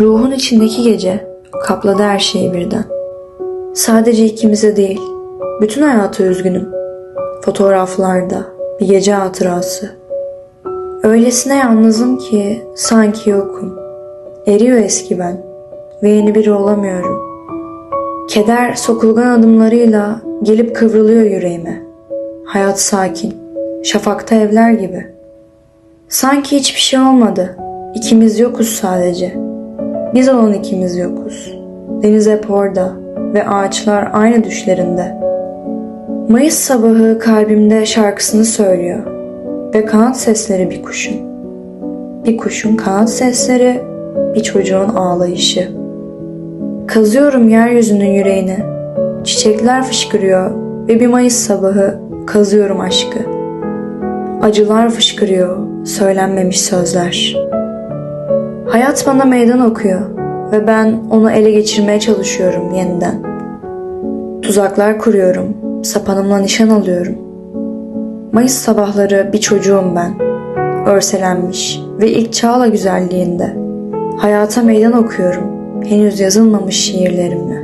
Ruhun içindeki gece kapladı her şeyi birden. Sadece ikimize değil, bütün hayata üzgünüm. Fotoğraflarda bir gece hatırası. Öylesine yalnızım ki sanki yokum. Eriyor eski ben ve yeni biri olamıyorum. Keder sokulgan adımlarıyla gelip kıvrılıyor yüreğime. Hayat sakin, şafakta evler gibi. Sanki hiçbir şey olmadı. İkimiz yokuz sadece. Biz olan ikimiz yokuz. Deniz hep orada ve ağaçlar aynı düşlerinde. Mayıs sabahı kalbimde şarkısını söylüyor ve kanat sesleri bir kuşun. Bir kuşun kanat sesleri, bir çocuğun ağlayışı. Kazıyorum yeryüzünün yüreğini. Çiçekler fışkırıyor ve bir Mayıs sabahı kazıyorum aşkı. Acılar fışkırıyor, söylenmemiş sözler. Hayat bana meydan okuyor ve ben onu ele geçirmeye çalışıyorum yeniden. Tuzaklar kuruyorum, sapanımla nişan alıyorum. Mayıs sabahları bir çocuğum ben. Örselenmiş ve ilk çağla güzelliğinde. Hayata meydan okuyorum, henüz yazılmamış şiirlerimle.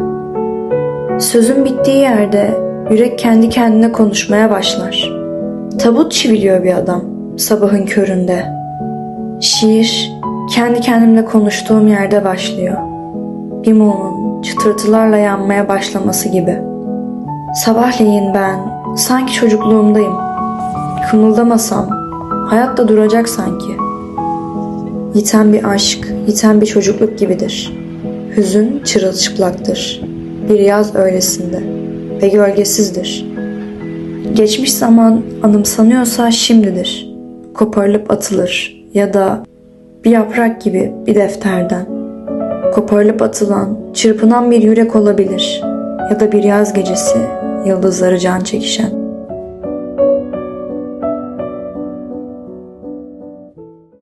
Sözün bittiği yerde yürek kendi kendine konuşmaya başlar. Tabut çiviliyor bir adam sabahın köründe. Şiir kendi kendimle konuştuğum yerde başlıyor. Bir mumun çıtırtılarla yanmaya başlaması gibi. Sabahleyin ben sanki çocukluğumdayım. Kımıldamasam hayat da duracak sanki. Yiten bir aşk, yiten bir çocukluk gibidir. Hüzün çırılçıplaktır. Bir yaz öylesinde ve gölgesizdir. Geçmiş zaman anımsanıyorsa şimdidir. Koparılıp atılır ya da bir yaprak gibi bir defterden. Koparılıp atılan, çırpınan bir yürek olabilir ya da bir yaz gecesi yıldızları can çekişen.